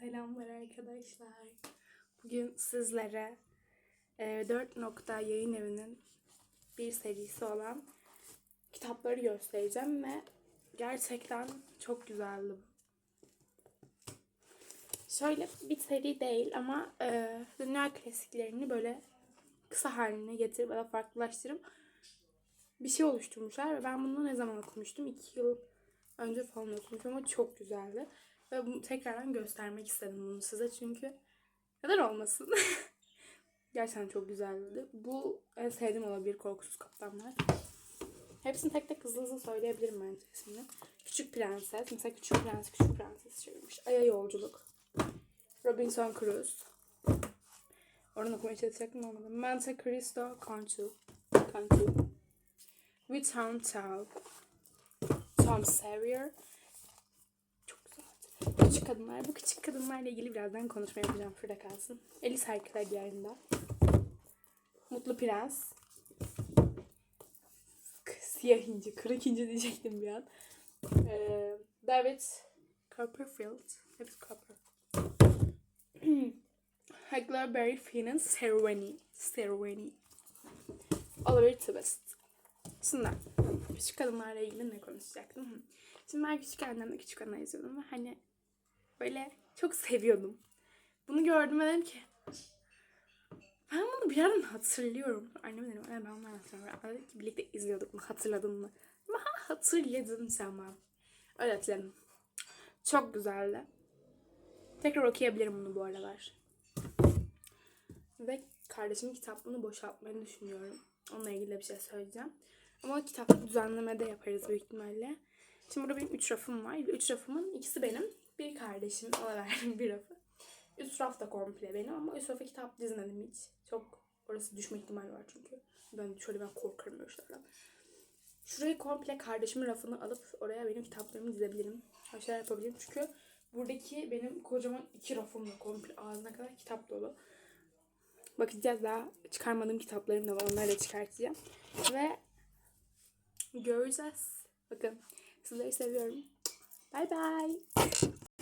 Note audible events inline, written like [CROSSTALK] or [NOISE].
Selamlar arkadaşlar. Bugün sizlere e, 4 nokta yayın evinin bir serisi olan kitapları göstereceğim ve gerçekten çok güzeldi. Şöyle bir seri değil ama e, dünya klasiklerini böyle kısa haline getirip ya farklılaştırıp bir şey oluşturmuşlar ve ben bunu ne zaman okumuştum? 2 yıl önce falan okumuştum ama çok güzeldi. Ve bunu tekrardan göstermek istedim bunu size çünkü neden olmasın? [LAUGHS] Gerçekten çok güzeldi. Bu en sevdiğim olabilir Korkusuz Kaptanlar. Hepsini tek tek hızlı hızlı söyleyebilirim bence şimdi. Küçük Prenses. Mesela Küçük Prens, Küçük Prenses çevirmiş. Ay'a Yolculuk. Robinson Crusoe. Oradan okumaya çalışacaktım olmadı. Monte Cristo Conchu. Conchu. Return to Tom Sawyer. Küçük kadınlar. Bu küçük kadınlarla ilgili birazdan konuşma yapacağım. Şurada kalsın. Alice Harikalar Diyarında. Mutlu Prens. Siyah inci, kırık inci diyecektim bir an. Ee, David Copperfield. David Copperfield. [CLEARS THROAT] Huckleberry Finn'in Servani. Servani. Oliver Twist. Şimdi küçük kadınlarla ilgili ne konuşacaktım? Şimdi ben küçük annemle küçük ana izliyordum ve hani böyle çok seviyordum. Bunu gördüm ve dedim ki ben bunu bir yerden hatırlıyorum. Anneme dedim ben bunu hatırlıyorum. Dedi ki birlikte izliyorduk mu hatırladın mı? Ha, hatırladım tamam. Öyle hatırladım. Çok güzeldi. Tekrar okuyabilirim bunu bu aralar. Ve kardeşimin kitaplığını boşaltmayı düşünüyorum. Onunla ilgili bir şey söyleyeceğim. Ama o kitaplık düzenleme de yaparız büyük ihtimalle. Şimdi burada benim üç rafım var. Üç rafımın ikisi benim. Bir kardeşim ona [LAUGHS] verdim bir rafı. Üst raf da komple benim ama üst rafa kitap dizmedim hiç. Çok orası düşme ihtimali var çünkü. Ben şöyle ben korkarım böyle şeylerden. Şurayı komple kardeşimin rafını alıp oraya benim kitaplarımı dizebilirim. Şeyler yapabilirim çünkü buradaki benim kocaman iki rafımla komple ağzına kadar kitap dolu. Bakacağız daha çıkarmadığım kitaplarım da var. Onları da çıkartacağım. Ve göreceğiz. Bakın sizleri seviyorum. Bye bye.